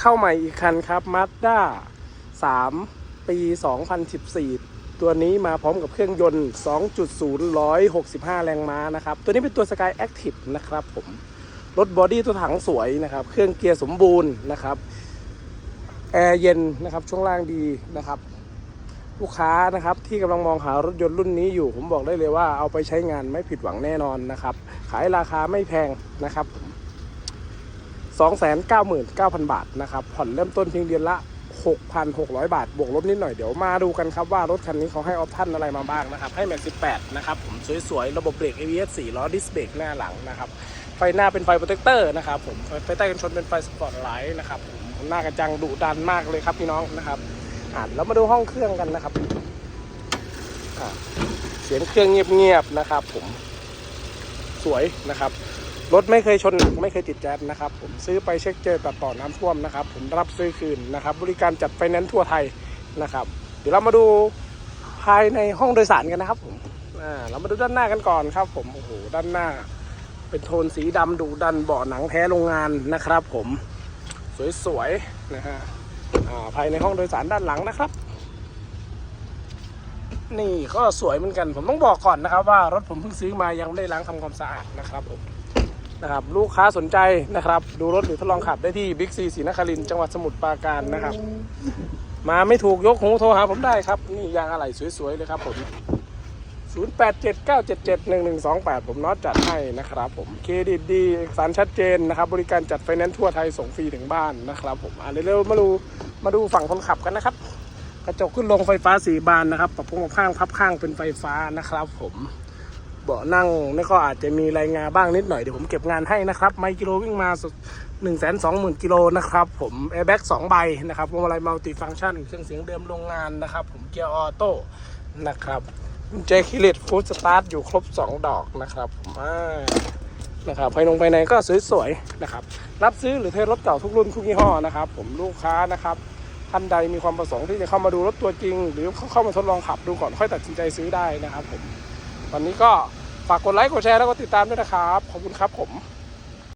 เข้าใหม่อีกคันครับ Mazda 3 ปี 2014 ตัวนี้มาพร้อมกับเครื่องยนต์ 2.0 165 แรงม้านะครับ ตัวนี้เป็นตัว Sky Active นะครับผม รถบอดี้ตัวถังสวยนะครับ เครื่องเกียร์สมบูรณ์นะครับ แอร์เย็นนะครับ ช่วงล่างดีนะครับลูกค้านะครับที่กำลังมองหารถยนต์รุ่นนี้อยู่ ผมบอกได้เลยว่าเอาไปใช้งานไม่ผิดหวังแน่นอนนะครับ ขายราคาไม่แพงนะครับ 299,000 บาทนะครับ ผ่อนเริ่มต้นเพียงเดือนละ 6,600 บาท บวกลบนิดหน่อย เดี๋ยวมาดูกันครับว่ารถคันนี้เขาให้ออปชั่นอะไรมาบ้างนะครับ ให้แม็ก18 นะครับ ผมสวยๆ ระบบเบรก ABS 4ล้อดิสเบรกหน้าหลังนะครับ ไฟหน้าเป็นไฟโปรเทคเตอร์นะครับผม ไฟใต้กันชนเป็นไฟสปอร์ตไลท์นะครับผมหน้ากระจังดุดันมากเลยครับพี่น้องนะครับอ่าแล้วมาดูห้องเครื่องกันนะครับเสียงเครื่องเงียบๆนะครับ ผม สวยนะครับ รถไม่เคยชนหนักไม่เคยติดแจ๊สนะครับ ผมซื้อไปเช็คเจอตัดต่อน้ำท่วมนะครับ ผมรับซื้อคืนนะครับ บริการจัดไฟแนนซ์ทั่วไทยนะครับ เดี๋ยวเรามาดูภายในห้องโดยสารกันนะครับผมอ่าเรามาดูด้านหน้ากันก่อนครับ ผมโอ้โหด้านหน้า เป็นโทนสีดำดุดันเบาะหนังแท้โรงงานนะครับ ผมสวยๆนะฮะอ่าภายในห้องโดยสารด้านหลังนะครับนี่ก็สวยเหมือนกัน ผมต้องบอกก่อนนะครับว่ารถผมเพิ่งซื้อมายังไม่ได้ล้างทำความสะอาดนะครับผม นะครับลูกค้าสนใจนะครับ ดูรถหรือทดลองขับได้ที่บิ๊กซีศรีนครินทร์จังหวัดสมุทรปราการนะครับ มาไม่ถูกยกหูโทรหาผมได้ครับ นี่ยางอะไหล่สวยๆเลยครับผม 0879771128 ผมน็อตจัดให้นะครับผมเครดิตดีเอกสารชัดเจนนะครับ บริการจัดไฟแนนซ์ทั่วไทยส่งฟรีถึงบ้านนะครับผมอะเร็วๆมาดูมาดูฝั่งคนขับกันนะครับ กระจกขึ้นลงไฟฟ้าสีบานนะครับปรับปรุงข้างพับข้างเป็นไฟฟ้านะครับผม เบาะนั่งนี่ก็อาจจะมีรายงานบ้างนิดหน่อยเดี๋ยวผมเก็บงานให้นะครับ ไมล์กิโลวิ่งมา1นึ่งแสนสองหมื่นกิโลนะครับ ผมแอร์แบ็กสองใบนะครับพวงมาลัยมัลติฟังก์ชันเครื่องเสียงเดิมโรงงานนะครับ ผมเกียร์ออโต้นะครับกุญแจคิลิตฟูดสตาร์ทอยู่ครบ 2 ดอกนะครับผมอ่านะครับภายนงภายในก็สวยๆนะครับ รับซื้อหรือเทรถเก่าทุกรุ่นทุกยี่ห้อนะครับ ผมลูกค้านะครับท่านใดมีความประสงค์ที่จะเข้ามาดูรถตัวจริง หรือเข้ามาทดลองขับดูก่อนค่อยตัดสินใจซื้อได้นะครับผมตอนนี้ก็ ฝากกดไลค์กดแชร์แล้วก็ติดตามด้วยนะครับ ขอบคุณครับผม